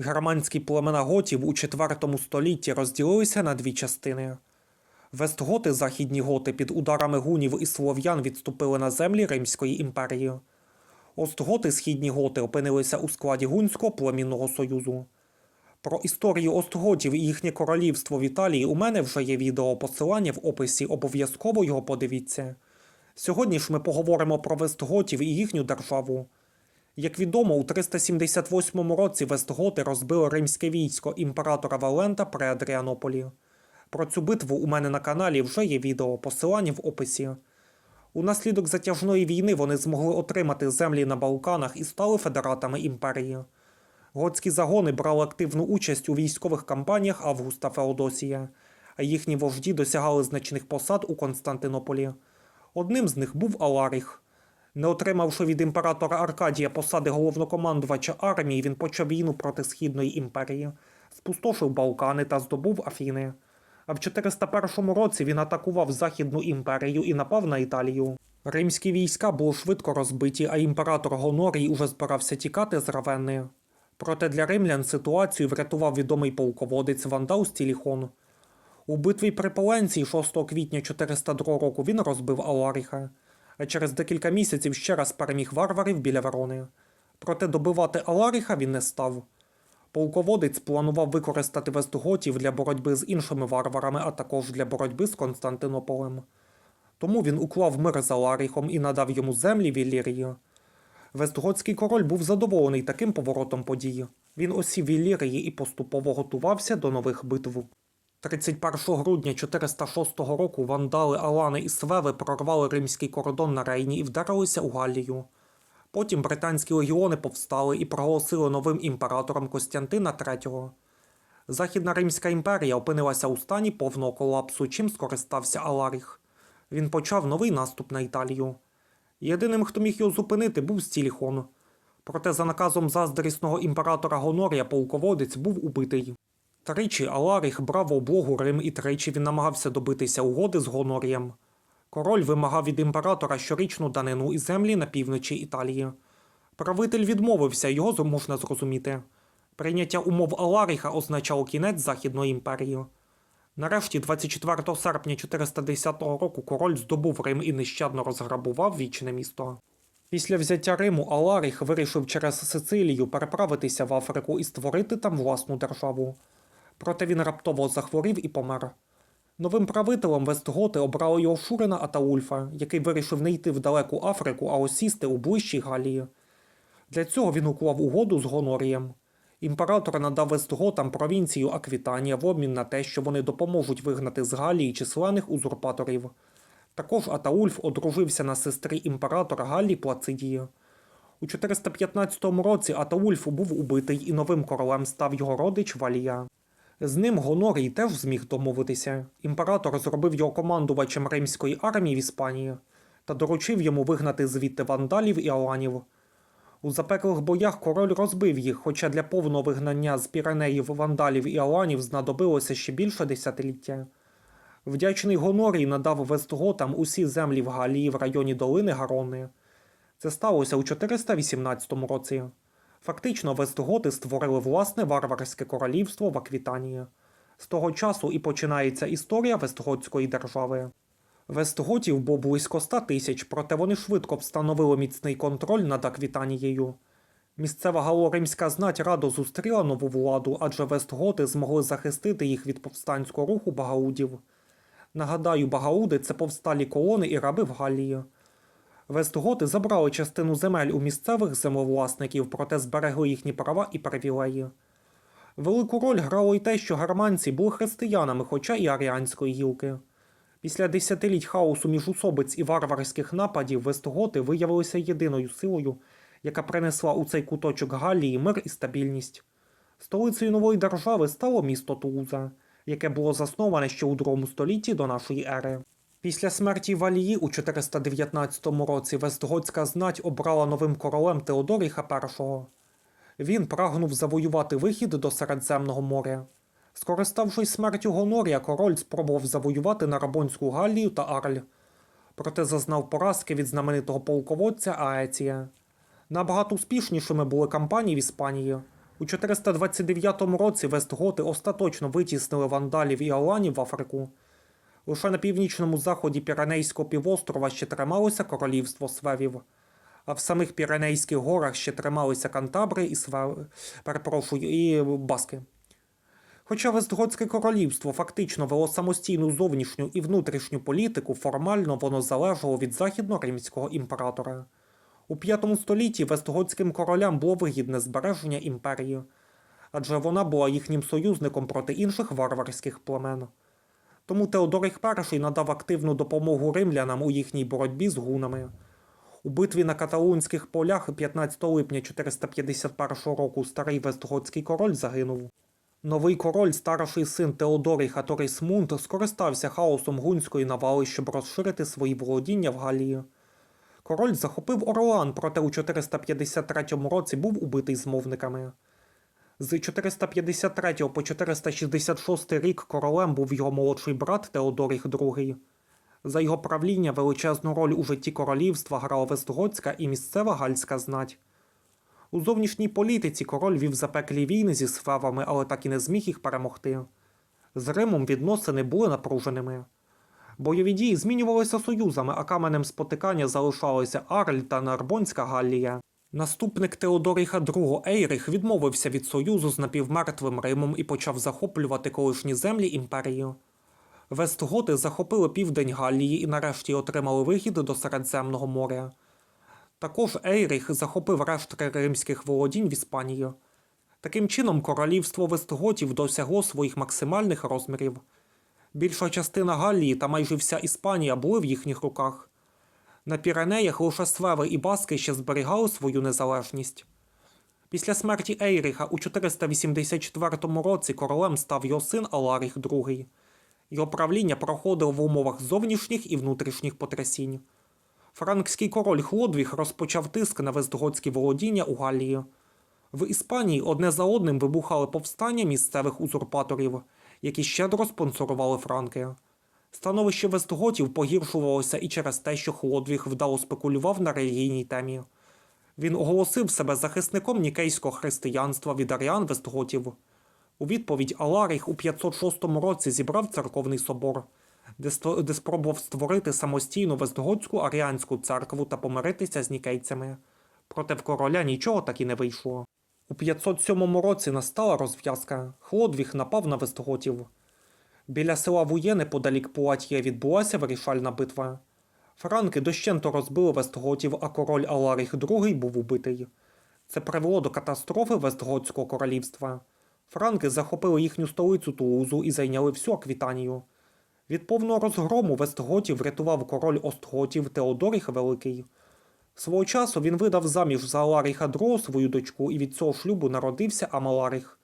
Германські племена готів у IV столітті розділилися на дві частини. Вестготи, західні готи, під ударами гунів і слов'ян відступили на землі Римської імперії. Остготи, східні готи, опинилися у складі гунського племінного союзу. Про історію остготів і їхнє королівство в Італії у мене вже є відео посилання в описі, обов'язково його подивіться. Сьогодні ж ми поговоримо про вестготів і їхню державу. Як відомо, у 378 році вестготи розбили римське військо імператора Валента при Адріанополі. Про цю битву у мене на каналі вже є відео, посилання в описі. Унаслідок затяжної війни вони змогли отримати землі на Балканах і стали федератами імперії. Готські загони брали активну участь у військових кампаніях Августа Феодосія, а їхні вожді досягали значних посад у Константинополі. Одним з них був Аларіх. Не отримавши від імператора Аркадія посади головнокомандувача армії, він почав війну проти Східної імперії, спустошив Балкани та здобув Афіни. А в 401 році він атакував Західну імперію і напав на Італію. Римські війська були швидко розбиті, а імператор Гонорій уже збирався тікати з Равенни. Проте для римлян ситуацію врятував відомий полководець Вандал Стіліхон. У битві при Поленції 6 квітня 402 року він розбив Аларіха, а через декілька місяців ще раз переміг варварів біля Верони. Проте добивати Аларіха він не став. Полководець планував використати вестготів для боротьби з іншими варварами, а також для боротьби з Константинополем. Тому він уклав мир з Аларіхом і надав йому землі в Іллірії. Вестготський король був задоволений таким поворотом подій. Він осів в Іллірії і поступово готувався до нових битв. 31 грудня 406 року вандали Алани і Свеви прорвали римський кордон на Рейні і вдарилися у Галлію. Потім британські легіони повстали і проголосили новим імператором Костянтина III. Західна Римська імперія опинилася у стані повного колапсу, чим скористався Аларіх. Він почав новий наступ на Італію. Єдиним, хто міг його зупинити, був Стіліхон. Проте за наказом заздрісного імператора Гонорія полководець був убитий. Тричі Аларіх брав облогу Рим і тричі він намагався добитися угоди з Гонорієм. Король вимагав від імператора щорічну данину і землі на півночі Італії. Правитель відмовився, його можна зрозуміти. Прийняття умов Аларіха означало кінець Західної імперії. Нарешті, 24 серпня 410 року, король здобув Рим і нещадно розграбував вічне місто. Після взяття Риму Аларіх вирішив через Сицилію переправитися в Африку і створити там власну державу. Проте він раптово захворів і помер. Новим правителем Вестготи обрали його Шурина Атаульфа, який вирішив не йти в далеку Африку, а осісти у ближчій Галії. Для цього він уклав угоду з Гонорієм. Імператор надав Вестготам провінцію Аквітанія в обмін на те, що вони допоможуть вигнати з Галії численних узурпаторів. Також Атаульф одружився на сестрі імператора Галлі Плацидії. У 415 році Атаульф був убитий і новим королем став його родич Валія. З ним Гонорій теж зміг домовитися. Імператор зробив його командувачем римської армії в Іспанії та доручив йому вигнати звідти вандалів і аланів. У запеклих боях король розбив їх, хоча для повного вигнання з Піренеїв вандалів і аланів знадобилося ще більше десятиліття. Вдячний Гонорій надав Вестготам усі землі в Галії в районі долини Гарони. Це сталося у 418 році. Фактично, Вестготи створили власне варварське королівство в Аквітанії. З того часу і починається історія Вестготської держави. Вестготів було близько 100 тисяч, проте вони швидко встановили міцний контроль над Аквітанією. Місцева галоримська знать радо зустріла нову владу, адже Вестготи змогли захистити їх від повстанського руху багаудів. Нагадаю, багауди це повсталі колони і раби в Галлії. Вестготи забрали частину земель у місцевих землевласників, проте зберегли їхні права і привілеї. Велику роль грало й те, що германці були християнами, хоча і аріанської гілки. Після десятиліть хаосу міжусобиць і варварських нападів Вестготи виявилися єдиною силою, яка принесла у цей куточок Галлії мир і стабільність. Столицею нової держави стало місто Тулуза, яке було засноване ще у другому столітті до нашої ери. Після смерті Валії у 419 році Вестготська знать обрала новим королем Теодоріха І. Він прагнув завоювати вихід до Середземного моря. Скориставшись смертю Гонорія, король спробував завоювати Нарабонську Галлію та Арль, проте зазнав поразки від знаменитого полководця Аеція. Набагато успішнішими були кампанії в Іспанії. У 429 році вестготи остаточно витіснили вандалів і аланів в Африку. Лише на північному заході Піренейського півострова ще трималося королівство свевів, а в самих Піренейських горах ще трималися кантабри і све... перепрошую, і баски. Хоча Вестготське королівство фактично вело самостійну зовнішню і внутрішню політику, формально воно залежало від західно-римського імператора. У V столітті Вестготським королям було вигідне збереження імперії, адже вона була їхнім союзником проти інших варварських племен. Тому Теодорих І надав активну допомогу римлянам у їхній боротьбі з гунами. У битві на каталунських полях 15 липня 451 року старий Вестготський король загинув. Новий король, старший син Теодоріха Торісмунд, скористався хаосом гунської навали, щоб розширити свої володіння в Галії. Король захопив Орлеан, проте у 453 році був убитий змовниками. З 453 по 466 рік королем був його молодший брат Теодоріх II. За його правління величезну роль у житті королівства грала Вестготська і місцева гальська знать. У зовнішній політиці король вів запеклі війни зі свавами, але так і не зміг їх перемогти. З Римом відносини були напруженими. Бойові дії змінювалися союзами, а каменем спотикання залишалися Арль та Нарбонська Галлія. Наступник Теодоріха II Ейрих відмовився від союзу з напівмертвим Римом і почав захоплювати колишні землі імперії. Вестготи захопили південь Галлії і нарешті отримали вихід до Середземного моря. Також Ейрих захопив рештки римських володінь в Іспанії. Таким чином, королівство Вестготів досягло своїх максимальних розмірів. Більша частина Галлії та майже вся Іспанія були в їхніх руках. На Піренеях лише Свеви і Баски ще зберігали свою незалежність. Після смерті Ейріха у 484 році королем став його син Аларіх II. Його правління проходило в умовах зовнішніх і внутрішніх потрясінь. Франкський король Хлодвіг розпочав тиск на вестготські володіння у Галлії. В Іспанії одне за одним вибухали повстання місцевих узурпаторів, які щедро спонсорували франки. Становище вестготів погіршувалося і через те, що Хлодвіг вдало спекулював на релігійній темі. Він оголосив себе захисником нікейського християнства від аріан вестготів. У відповідь Аларіх у 506 році зібрав церковний собор, де спробував створити самостійну вестготську аріанську церкву та помиритися з нікейцями. Проте в короля нічого так і не вийшло. У 507 році настала розв'язка. Хлодвіг напав на вестготів. Біля села Вує неподалік Пуат'є відбулася вирішальна битва. Франки дощенто розбили вестготів, а король Аларіх II був убитий. Це привело до катастрофи Вестготського королівства. Франки захопили їхню столицю Тулузу і зайняли всю Аквітанію. Від повного розгрому Вестготів врятував король Остготів Теодоріх Великий. Свого часу він видав заміж за Аларіха II свою дочку, і від цього шлюбу народився Амаларіх.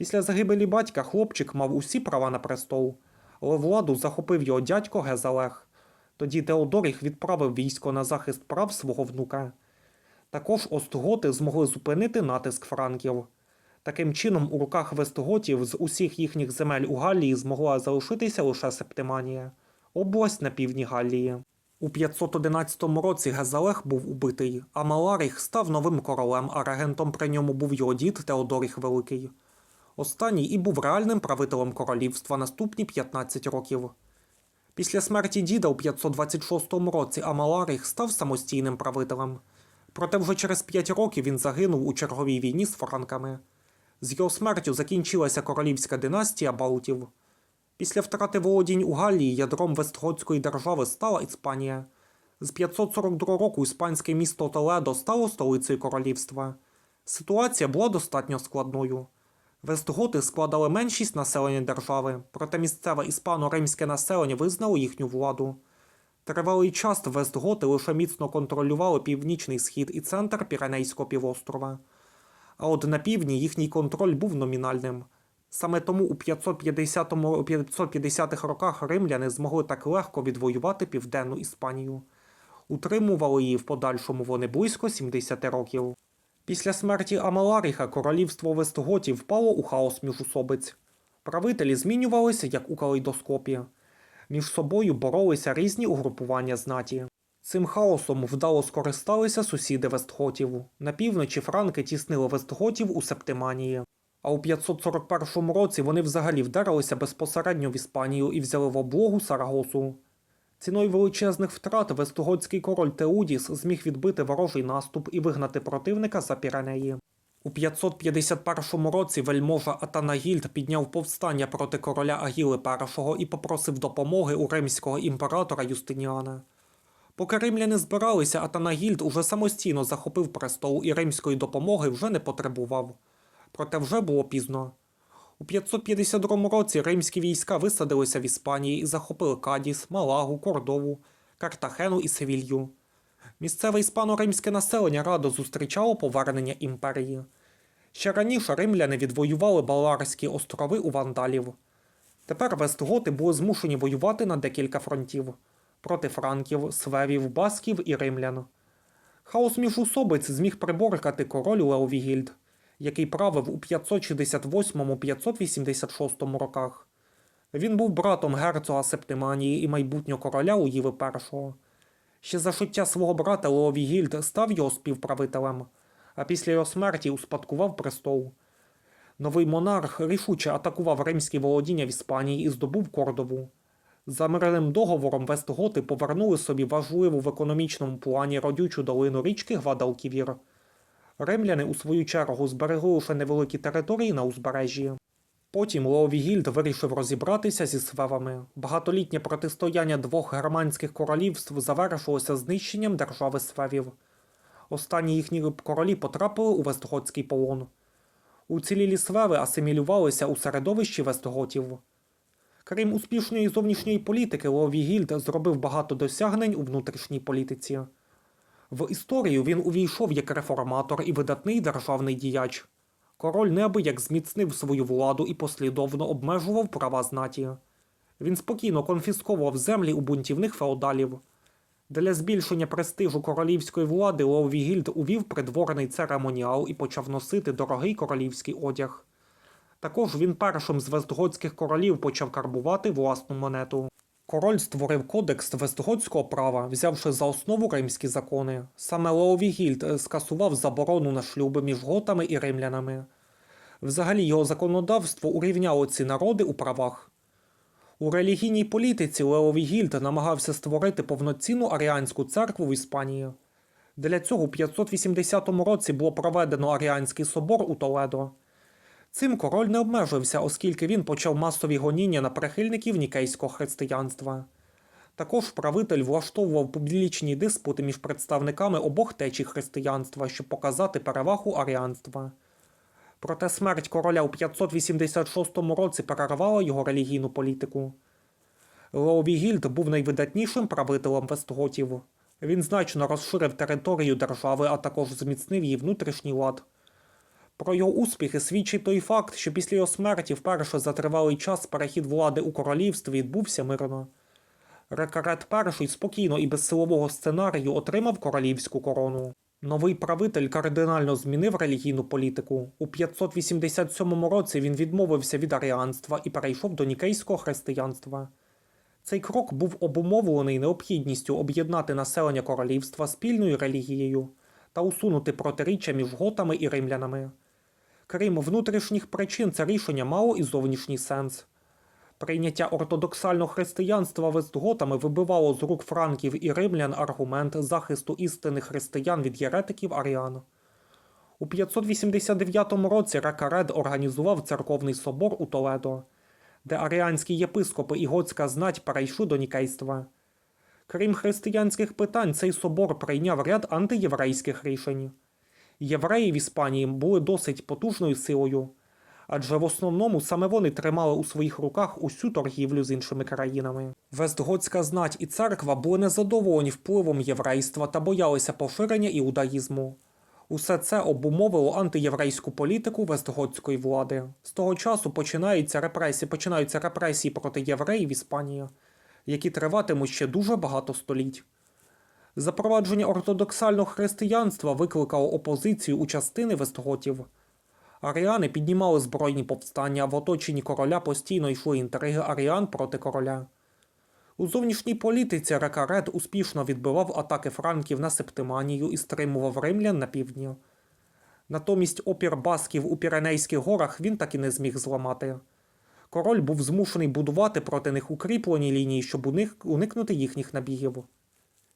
Після загибелі батька хлопчик мав усі права на престол, але владу захопив його дядько Гезалех. Тоді Теодоріх відправив військо на захист прав свого внука. Також остготи змогли зупинити натиск франків. Таким чином, у руках вестготів з усіх їхніх земель у Галлії змогла залишитися лише Септиманія, область на півдні Галлії. У 511 році Гезалех був убитий, а Маларіх став новим королем, а регентом при ньому був його дід Теодоріх Великий. Останній і був реальним правителем королівства наступні 15 років. Після смерті діда у 526 році Амаларіх став самостійним правителем. Проте вже через 5 років він загинув у черговій війні з франками. З його смертю закінчилася королівська династія Балтів. Після втрати володінь у Галлії ядром Вестготської держави стала Іспанія. З 542 року іспанське місто Толедо стало столицею королівства. Ситуація була достатньо складною. Вестготи складали меншість населення держави, проте місцеве іспано-римське населення визнало їхню владу. Тривалий час Вестготи лише міцно контролювали північний схід і центр Піренейського півострова. А от на півдні їхній контроль був номінальним. Саме тому у 550 550-х роках римляни змогли так легко відвоювати південну Іспанію. Утримували її в подальшому вони близько 70 років. Після смерті Амаларіха королівство Вестготів впало у хаос міжусобиць. Правителі змінювалися як у калейдоскопі. Між собою боролися різні угрупування знаті. Цим хаосом вдало скористалися сусіди Вестготів. На півночі франки тіснили Вестготів у Септиманії. А у 541 році вони взагалі вдарилися безпосередньо в Іспанію і взяли в облогу Сарагосу. Ціною величезних втрат вестготський король Теудіс зміг відбити ворожий наступ і вигнати противника за Піренеї. У 551 році вельможа Атанагільд підняв повстання проти короля Агіли І і попросив допомоги у римського імператора Юстиніана. Поки римляни збиралися, Атанагільд уже самостійно захопив престол і римської допомоги вже не потребував. Проте вже було пізно. У 552 році римські війська висадилися в Іспанії і захопили Кадіс, Малагу, Кордову, Картахену і Севілью. Місцеве іспано-римське населення радо зустрічало повернення імперії. Ще раніше римляни відвоювали Баларські острови у вандалів. Тепер вестготи були змушені воювати на декілька фронтів проти франків, свевів, басків і римлян. Хаос міжусобиць зміг приборкати король Леовігільд, який правив у 568-586 роках. Він був братом герцога Септиманії і майбутнього короля Уїви І. Ще за життя свого брата Леовігільд став його співправителем, а після його смерті успадкував престол. Новий монарх рішуче атакував римські володіння в Іспанії і здобув Кордову. За мирним договором Вестготи повернули собі важливу в економічному плані родючу долину річки Гвадалківір. Римляни, у свою чергу, зберегли лише невеликі території на узбережжі. Потім Леовігільд вирішив розібратися зі свевами. Багатолітнє протистояння двох германських королівств завершилося знищенням держави свевів. Останні їхні королі потрапили у Вестготський полон. Уцілілі свеви асимілювалися у середовищі Вестготів. Крім успішної зовнішньої політики, Леовігільд зробив багато досягнень у внутрішній політиці. В історію він увійшов як реформатор і видатний державний діяч. Король неабияк зміцнив свою владу і послідовно обмежував права знаті. Він спокійно конфісковував землі у бунтівних феодалів. Для збільшення престижу королівської влади Леовігільд увів придворний церемоніал і почав носити дорогий королівський одяг. Також він першим з вестготських королів почав карбувати власну монету. Король створив кодекс вестготського права, взявши за основу римські закони. Саме Леовігільд скасував заборону на шлюби між готами і римлянами. Взагалі його законодавство урівняло ці народи у правах. У релігійній політиці Леовігільд намагався створити повноцінну аріанську церкву в Іспанії. Для цього у 580 році було проведено Аріанський собор у Толедо. Цим король не обмежився, оскільки він почав масові гоніння на прихильників нікейського християнства. Також правитель влаштовував публічні диспути між представниками обох течій християнства, щоб показати перевагу аріанства. Проте смерть короля у 586 році перервала його релігійну політику. Леовігільд був найвидатнішим правителем Вестготів. Він значно розширив територію держави, а також зміцнив її внутрішній лад. Про його успіхи свідчить той факт, що після його смерті вперше за тривалий час перехід влади у королівстві відбувся мирно. Рекарет І спокійно і без силового сценарію отримав королівську корону. Новий правитель кардинально змінив релігійну політику. У 587 році він відмовився від аріанства і перейшов до нікейського християнства. Цей крок був обумовлений необхідністю об'єднати населення королівства спільною релігією та усунути протиріччя між готами і римлянами. Крім внутрішніх причин, це рішення мало і зовнішній сенс. Прийняття ортодоксального християнства вестготами вибивало з рук франків і римлян аргумент захисту істини християн від єретиків аріан. У 589 році Рекаред організував церковний собор у Толедо, де аріанські єпископи і готська знать перейшли до нікейства. Крім християнських питань, цей собор прийняв ряд антиєврейських рішень. Євреї в Іспанії були досить потужною силою, адже в основному саме вони тримали у своїх руках усю торгівлю з іншими країнами. Вестготська знать і церква були незадоволені впливом єврейства та боялися поширення іудаїзму. Усе це обумовило антиєврейську політику вестготської влади. З того часу починаються репресії, починаються репресії проти євреїв в Іспанії, які триватимуть ще дуже багато століть. Запровадження ортодоксального християнства викликало опозицію у частини вестготів. Аріани піднімали збройні повстання, в оточенні короля постійно йшли інтриги аріан проти короля. У зовнішній політиці Рекарет успішно відбивав атаки франків на Септиманію і стримував римлян на півдні. Натомість опір басків у Піренейських горах він так і не зміг зламати. Король був змушений будувати проти них укріплені лінії, щоб уник- уникнути їхніх набігів.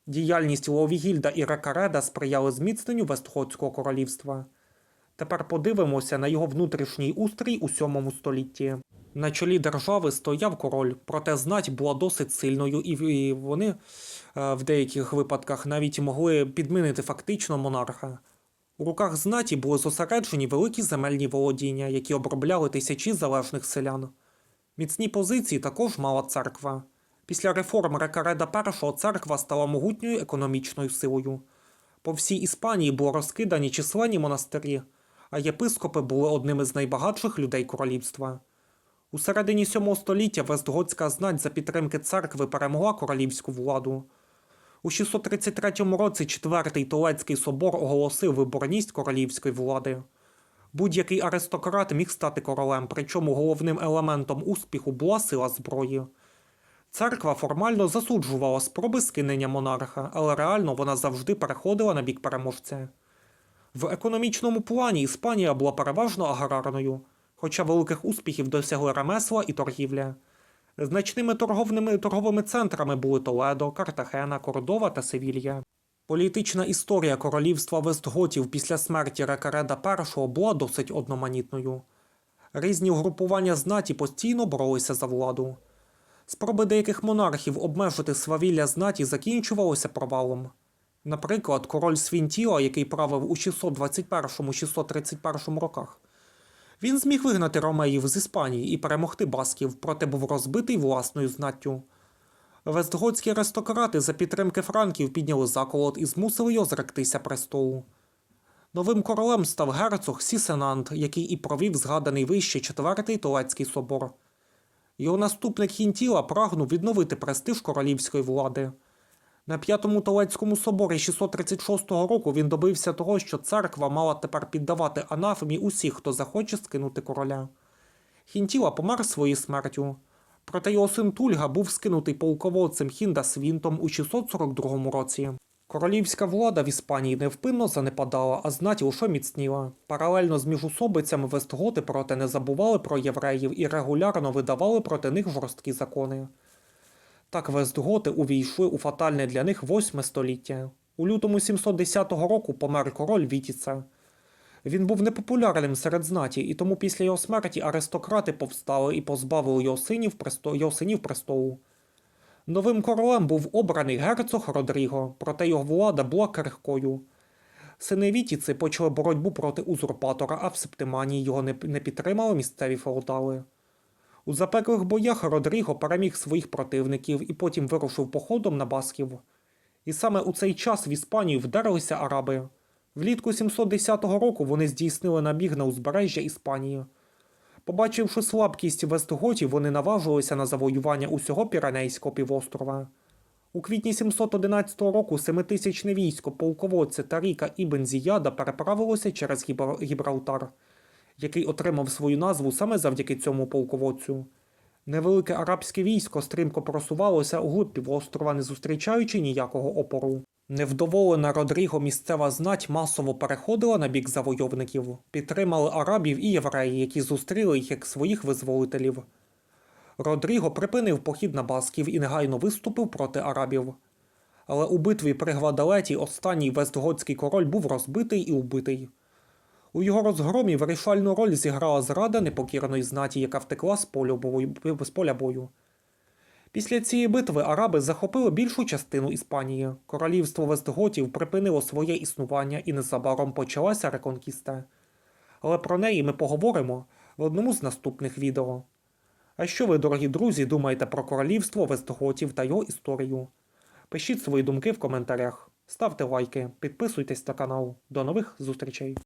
Діяльність Ловігільда і Рекареда сприяли зміцненню Вестготського королівства. Тепер подивимося на його внутрішній устрій у сьомому столітті. На чолі держави стояв король, проте знать була досить сильною, і вони е, в деяких випадках навіть могли підмінити фактично монарха. У руках знаті були зосереджені великі земельні володіння, які обробляли тисячі залежних селян. Міцні позиції також мала церква. Після реформ Рекареда І церква стала могутньою економічною силою. По всій Іспанії було розкидані численні монастирі, а єпископи були одними з найбагатших людей королівства. У середині сьомого століття Вестготська знать за підтримки церкви перемогла королівську владу. У 633 році Четвертий Толецький собор оголосив виборність королівської влади. Будь-який аристократ міг стати королем, причому головним елементом успіху була сила зброї. Церква формально засуджувала спроби скинення монарха, але реально вона завжди переходила на бік переможця. В економічному плані Іспанія була переважно аграрною, хоча великих успіхів досягли ремесла і торгівля. Значними торговними, торговими центрами були Толедо, Картахена, Кордова та Севілья. Політична історія королівства Вестготів після смерті Рекареда І була досить одноманітною. Різні угрупування знаті постійно боролися за владу. Спроби деяких монархів обмежити свавілля знаті закінчувалися провалом. Наприклад, король Свінтіла, який правив у 621-631 роках, він зміг вигнати ромеїв з Іспанії і перемогти басків, проте був розбитий власною знаттю. Вестготські аристократи за підтримки франків підняли заколот і змусили його зректися престолу. Новим королем став герцог Сісенант, який і провів згаданий вище Четвертий Толецький собор. Його наступник Хінтіла прагнув відновити престиж королівської влади. На п'ятому Толецькому соборі 636 року він добився того, що церква мала тепер піддавати анафемі усіх, хто захоче скинути короля. Хінтіла помер своєю смертю. Проте його син Тульга був скинутий полководцем Хінда Свінтом у 642 році. Королівська влада в Іспанії невпинно занепадала, а знать лише міцніла. Паралельно з міжусобицями Вестготи проте не забували про євреїв і регулярно видавали проти них жорсткі закони. Так Вестготи увійшли у фатальне для них восьме століття. У лютому 710 року помер король Вітіца. Він був непопулярним серед знаті, і тому після його смерті аристократи повстали і позбавили його синів престолу. Новим королем був обраний герцог Родріго, проте його влада була крихкою. Сини Вітіци почали боротьбу проти узурпатора, а в Септиманії його не, не підтримали місцеві феодали. У запеклих боях Родріго переміг своїх противників і потім вирушив походом на басків. І саме у цей час в Іспанію вдарилися араби. Влітку 710 року вони здійснили набіг на узбережжя Іспанії. Побачивши слабкість Вестготів, вони наважилися на завоювання усього Піренейського півострова. У квітні 711 року семитисячне військо полководця Таріка Ібн Зіяда переправилося через Гібралтар, який отримав свою назву саме завдяки цьому полководцю. Невелике арабське військо стрімко просувалося у глиб півострова, не зустрічаючи ніякого опору. Невдоволена Родріго місцева знать масово переходила на бік завойовників, підтримали арабів і євреї, які зустріли їх як своїх визволителів. Родріго припинив похід на басків і негайно виступив проти арабів. Але у битві при Гвадалеті останній вестготський король був розбитий і убитий. У його розгромі вирішальну роль зіграла зрада непокірної знаті, яка втекла з поля бою. Після цієї битви араби захопили більшу частину Іспанії. Королівство Вестготів припинило своє існування і незабаром почалася реконкіста. Але про неї ми поговоримо в одному з наступних відео. А що ви, дорогі друзі, думаєте про королівство Вестготів та його історію? Пишіть свої думки в коментарях, ставте лайки, підписуйтесь на канал. До нових зустрічей!